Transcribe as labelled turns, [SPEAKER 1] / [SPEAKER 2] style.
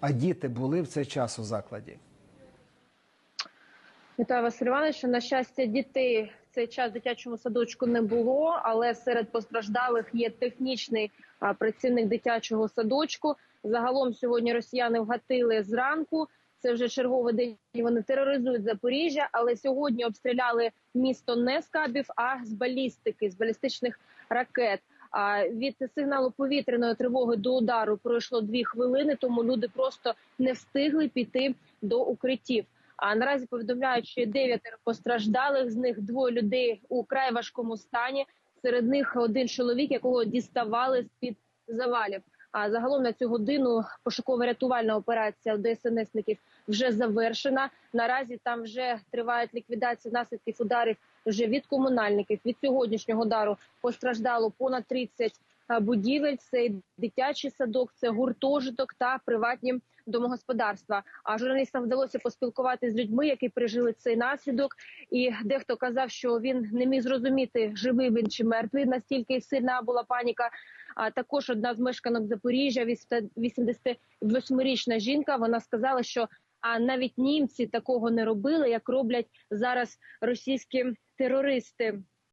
[SPEAKER 1] А діти були в цей час у закладі?
[SPEAKER 2] Вітаю вас, Іванович. На щастя, дітей в цей час в дитячому садочку не було, але серед постраждалих є технічний працівник дитячого садочку. Загалом сьогодні росіяни вгатили зранку. Це вже черговий день. Вони тероризують Запоріжжя, але сьогодні обстріляли місто не з кабів, а з балістики, з балістичних ракет. Від сигналу повітряної тривоги до удару пройшло дві хвилини, тому люди просто не встигли піти до укриттів. А наразі повідомляють, що дев'ятеро постраждалих. З них двоє людей у край важкому стані. Серед них один чоловік, якого діставали з під завалів. А загалом на цю годину пошуково-рятувальна операція ДСНСників вже завершена. Наразі там вже тривають ліквідація наслідків ударів вже від комунальників. Від сьогоднішнього удару постраждало понад 30 а, будівель. Це дитячий садок, це гуртожиток та приватні домогосподарства. А журналістам вдалося поспілкуватися з людьми, які пережили цей наслідок. І дехто казав, що він не міг зрозуміти, живий він чи мертвий. Настільки сильна була паніка. А також одна з мешканок Запоріжжя, 88-річна жінка. Вона сказала, що а навіть німці такого не робили, як роблять зараз російські терористи.